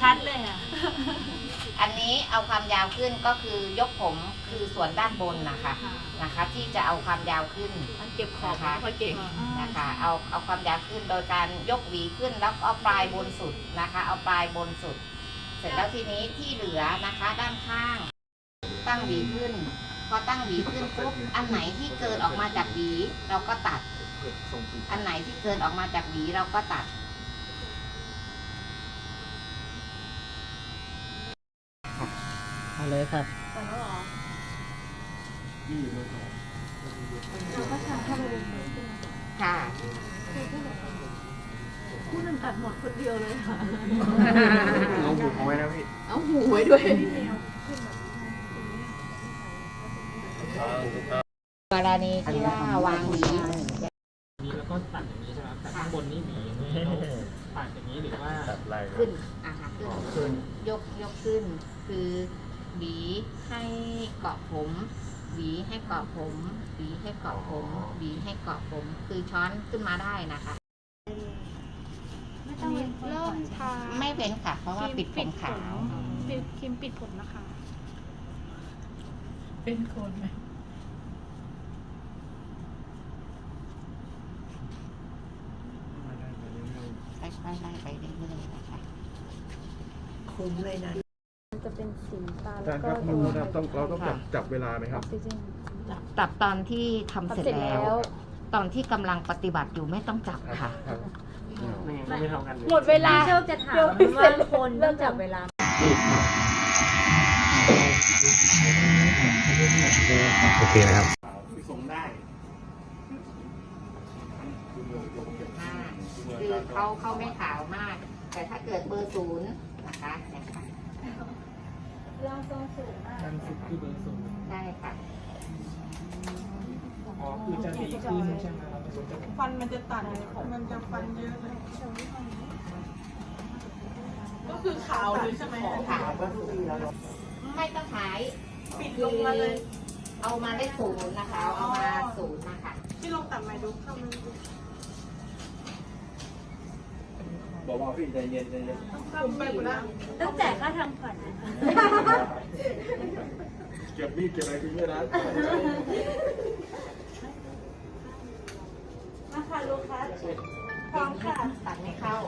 ชัดเลยค่ะ อันนี้เอาความยาวขึ้นก็คือยกผมคือส่วนด้านบนนะคะนะคะ ที่จะเอาความยาวขึ้นมันเก็บของนะคะไม่ค่อยเก่งนะคะ เอาเอาความยาวขึ้นโดยการยกหวีขึ้นแล้วเอาปลายบนสุดนะคะ เอาปลายบนสุด เสร็จแล้วทีนี้ที่เหลือนะคะด้านข้าง ตั้งหวีขึ้น พอตั้งหวีขึ้นปุ๊บอันไหนที่เกินออกมาจากหวีเราก็ตัด อันไหนที่เกินออกมาจากหวีเราก็ตัด เอาเลยครับค่ะพูดมันตัดหมดคนเดียวเลยค่ะ เอาหูเอาไว้นะพี่ เอาหูไว้ด้วยกรณีที่ว่าวางหวีนี้แล้วก็ตัดอย่างนี้ใช่ไหมครับแต่ข้างบนนี่หวีอย่างนี้เราตัดอย่างนี้หรือว่าตัดลายขึ้นอะค่ะขึ้นขึ้น ยกยกขึ้นคือ หวีให้เกาะผมหวีให้เกาะผมหวีให้เกาะผมหวีให้เกาะผม คือช้อนขึ้นมาได้นะคะ ไม่ต้องเริ่มทาไม่เว้นค่ะ เพราะว่าปิดผมขาวปิดครีมปิดผมนะคะ เป็นคนไหมค่อยๆไล่ไปเรื่อยๆนะคะ คุ้มเลยนะ จะเป็นสีตาอาแล้จารวย์คก็รับมันมันต้องเราต้องจับจับเวลาไหมครับออกซิเจน จับตอนที่ทำเสร็จเสร็จแล้แล้ววตอนที่กำลังปฏิบัติอยู่ไม่ต้องจับค่ะ ครับ ไม่งั้นก็ไม่เท่ากันเลย หมดเวลาโชคจะถามว่าคนต้องจับเวลา โอเคนะครับ ส่งได้คือเขาเขาไม่ขาวมาก แต่ถ้าเกิดเบอร์ศูนย์นะคะเนี่ยค่ะ เราทรงสูงมากการสุดคือเบอร์ศูนย์ใช่ค่ะ อ๋อคือจะดีขึ้นใช่ไหมครับจะฟันมันจะตัดมันจะฟันเยอะเลยก็คือขาวเลยใช่ไหมขาวก็คือไม่ต้องขายปิดลงมาเลย เอามาได้ศูนย์นะคะ เอามาศูนย์นะคะ พี่ลองตัดใหม่ดูเข้ามัน บอกว่าพี่ใจเย็นใจเย็นผมไปหมดแล้วต้องจ่ายค่าทำขวัญนะเก็บมีดเก็บอะไรทิ้งด้วยนะมาค่ะลูกค้าพร้อมค่ะตัดไม่เข้า